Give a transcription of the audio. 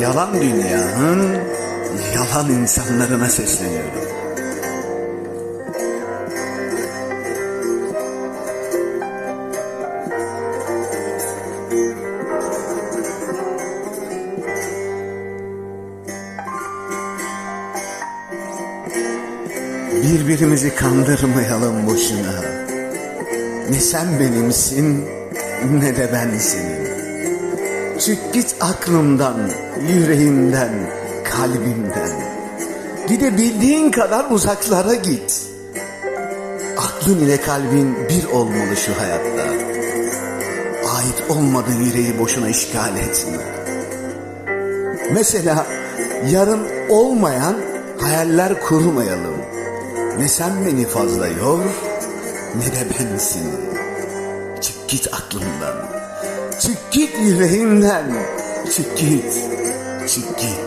yalan dünyanın yalan insanlarına sesleniyorum. Birbirimizi kandırmayalım boşuna. Ne sen benimsin ne de ben senin. Çık git aklımdan, yüreğimden, kalbimden. Gidebildiğin kadar uzaklara git. Aklın ile kalbin bir olmalı şu hayatta. Ait olmadığın yüreği boşuna işgal etme. Mesela yarın olmayan hayaller kurmayalım. Ne sen beni fazla yor ne de ben. Çık git aklımdan. Çık git yüreğimden. Çık git. Çık git.